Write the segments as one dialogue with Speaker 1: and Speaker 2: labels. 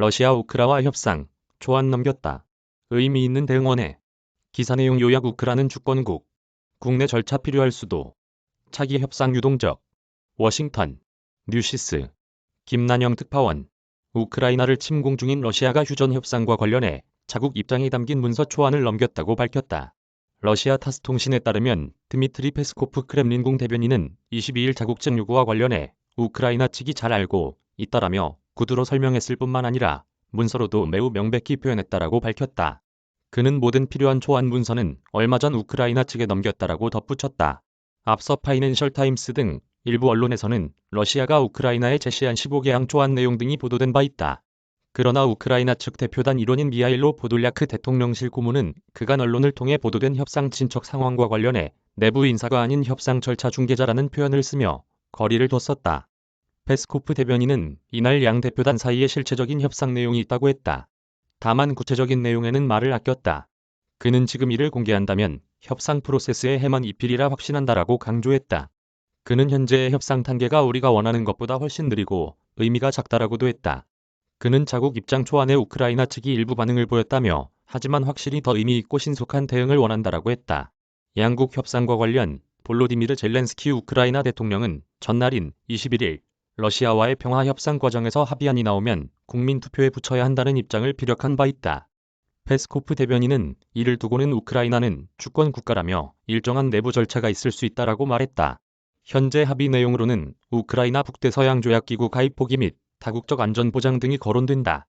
Speaker 1: 러시아 우크라와 협상, 초안 넘겼다. 의미 있는 대응원에 기사 내용 요약 우크라는 주권국, 국내 절차 필요할 수도, 차기 협상 유동적, 워싱턴, 뉴시스, 김난영 특파원, 우크라이나를 침공 중인 러시아가 휴전 협상과 관련해 자국 입장이 담긴 문서 초안을 넘겼다고 밝혔다. 러시아 타스 통신에 따르면 드미트리 페스코프 크렘린궁 대변인은 22일 자국적 요구와 관련해 우크라이나 측이 잘 알고 있다라며 구두로 설명했을 뿐만 아니라 문서로도 매우 명백히 표현했다라고 밝혔다. 그는 모든 필요한 초안 문서는 얼마 전 우크라이나 측에 넘겼다라고 덧붙였다. 앞서 파이낸셜 타임스 등 일부 언론에서는 러시아가 우크라이나에 제시한 15개항 초안 내용 등이 보도된 바 있다. 그러나 우크라이나 측 대표단 일원인 미하일로 보돌야크 대통령실 고문은 그간 언론을 통해 보도된 협상 진척 상황과 관련해 내부 인사가 아닌 협상 절차 중개자라는 표현을 쓰며 거리를 뒀었다. 페스코프 대변인은 이날 양 대표단 사이에 실체적인 협상 내용이 있다고 했다. 다만 구체적인 내용에는 말을 아꼈다. 그는 지금 이를 공개한다면 협상 프로세스의 해만 이필이라 확신한다라고 강조했다. 그는 현재의 협상 단계가 우리가 원하는 것보다 훨씬 느리고 의미가 작다라고도 했다. 그는 자국 입장 초안에 우크라이나 측이 일부 반응을 보였다며 하지만 확실히 더 의미 있고 신속한 대응을 원한다라고 했다. 양국 협상과 관련 볼로디미르 젤렌스키 우크라이나 대통령은 전날인 21일 러시아와의 평화 협상 과정에서 합의안이 나오면 국민 투표에 붙여야 한다는 입장을 피력한 바 있다. 페스코프 대변인은 이를 두고는 우크라이나는 주권 국가라며 일정한 내부 절차가 있을 수 있다라고 말했다. 현재 합의 내용으로는 우크라이나 북대서양 조약기구 가입 포기 및 다국적 안전 보장 등이 거론된다.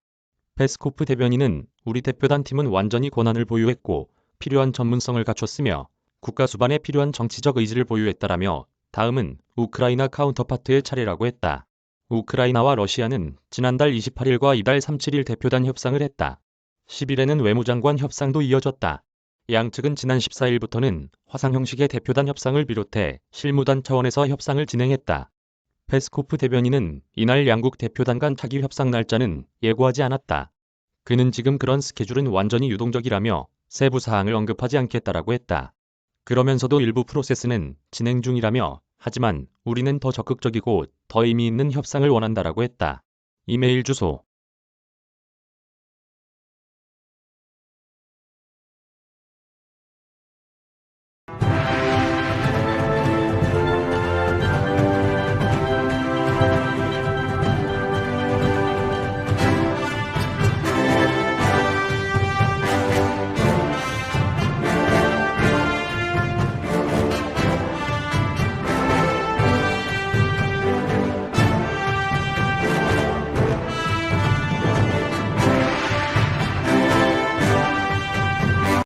Speaker 1: 페스코프 대변인은 우리 대표단 팀은 완전히 권한을 보유했고 필요한 전문성을 갖췄으며 국가 수반에 필요한 정치적 의지를 보유했다라며 다음은 우크라이나 카운터파트의 차례라고 했다. 우크라이나와 러시아는 지난달 28일과 이달 37일 대표단 협상을 했다. 10일에는 외무장관 협상도 이어졌다. 양측은 지난 14일부터는 화상 형식의 대표단 협상을 비롯해 실무단 차원에서 협상을 진행했다. 페스코프 대변인은 이날 양국 대표단 간 차기 협상 날짜는 예고하지 않았다. 그는 지금 그런 스케줄은 완전히 유동적이라며 세부 사항을 언급하지 않겠다라고 했다. 그러면서도 일부 프로세스는 진행 중이라며 하지만 우리는 더 적극적이고 더 의미 있는 협상을 원한다라고 했다. 이메일 주소